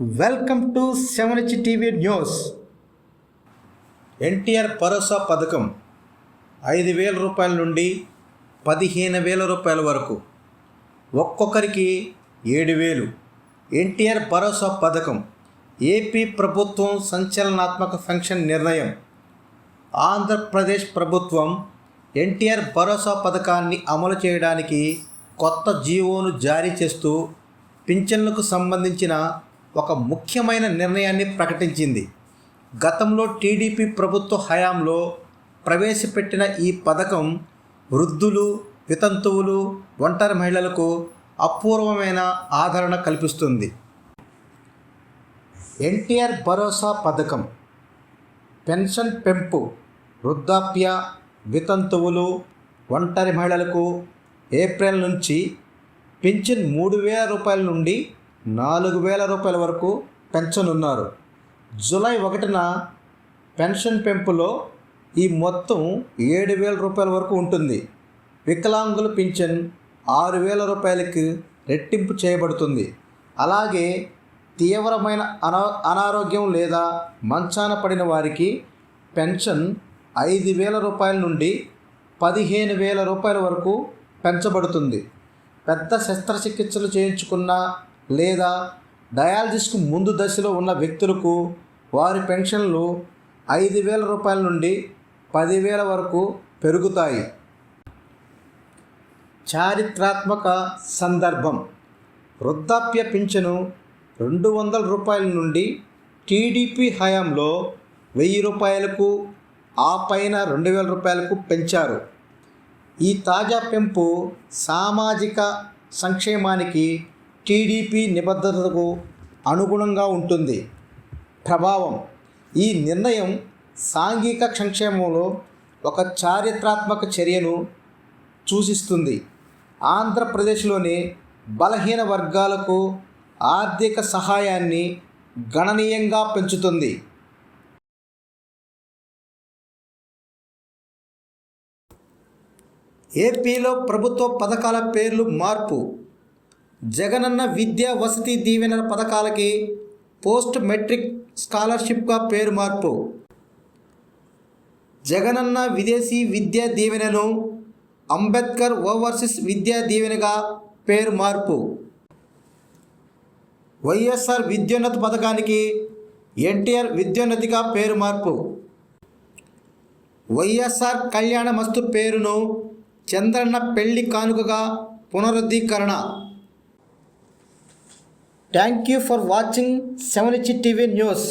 Welcome to seven H TV news NTR భరోసా పథకం ఐదు వేల రూపాయల నుండి పదిహేను వేల రూపాయల వరకు. ఒక్కొక్కరికి ఏడు వేలు. ఎన్టీఆర్ భరోసా పథకం ఏపీ ప్రభుత్వం సంచలనాత్మక ఫంక్షన్ నిర్ణయం. ఆంధ్రప్రదేశ్ ప్రభుత్వం ఎన్టీఆర్ భరోసా పథకాన్ని అమలు చేయడానికి కొత్త జీవోను జారీ చేస్తూ పింఛన్లకు సంబంధించిన ఒక ముఖ్యమైన నిర్ణయాన్ని ప్రకటించింది. గతంలో టీడీపీ ప్రభుత్వ హయాంలో ప్రవేశపెట్టిన ఈ పథకం వృద్ధులు వితంతువులు ఒంటరి మహిళలకు అపూర్వమైన ఆదరణ కల్పిస్తుంది. ఎన్టీఆర్ భరోసా పథకం పెన్షన్ పెంపు వృద్ధాప్య వితంతువులు ఒంటరి మహిళలకు ఏప్రిల్ నుంచి పింఛన్ మూడు వేల రూపాయల నుండి నాలుగు వేల రూపాయల వరకు పెంచనున్నారు. జూలై ఒకటిన పెన్షన్ పెంపులో ఈ మొత్తం ఏడు వేల రూపాయల వరకు ఉంటుంది. వికలాంగుల పింఛన్ ఆరు వేల రూపాయలకి రెట్టింపు చేయబడుతుంది. అలాగే తీవ్రమైన అనా అనారోగ్యం లేదా మంచాన పడిన వారికి పెన్షన్ ఐదు వేల రూపాయల నుండి పదిహేను వేల రూపాయల వరకు పెంచబడుతుంది. పెద్ద శస్త్రచికిత్సలు చేయించుకున్న లేదా డయాలసిస్కు ముందు దశలో ఉన్న వ్యక్తులకు వారి పెన్షన్లు ఐదు వేల రూపాయల నుండి పదివేల వరకు పెరుగుతాయి. చారిత్రాత్మక సందర్భం. వృద్ధాప్య పింఛను రెండు వందల రూపాయల నుండి టీడీపీ హయాంలో వెయ్యి రూపాయలకు ఆ పైన రెండు వేల రూపాయలకు పెంచారు. ఈ తాజా పెంపు సామాజిక సంక్షేమానికి టీడీపీ నిబద్ధతకు అనుగుణంగా ఉంటుంది. ప్రభావం. ఈ నిర్ణయం సాంఘిక సంక్షేమంలో ఒక చారిత్రాత్మక చర్యను సూచిస్తుంది. ఆంధ్రప్రదేశ్లోని బలహీన వర్గాలకు ఆర్థిక సహాయాన్ని గణనీయంగా పెంచుతుంది. ఏపీలో ప్రభుత్వ పథకాల పేర్లు మార్పు. జగనన్న విద్యా వసతి దీవెన పథకాలకి పోస్ట్ మెట్రిక్ స్కాలర్షిప్గా పేరు మార్పు. జగనన్న విదేశీ విద్యా దీవెనను అంబేద్కర్ ఓవర్సీస్ విద్యా దీవెనగా పేరు మార్పు. వైఎస్ఆర్ విద్యోన్నతి పథకానికి ఎన్టీఆర్ విద్యోన్నతిగా పేరు మార్పు. వైఎస్ఆర్ కళ్యాణ మస్తు పేరును చంద్రన్న పెళ్ళి కానుకగా పునరుద్ధీకరణ. Thank you for watching seven H TV news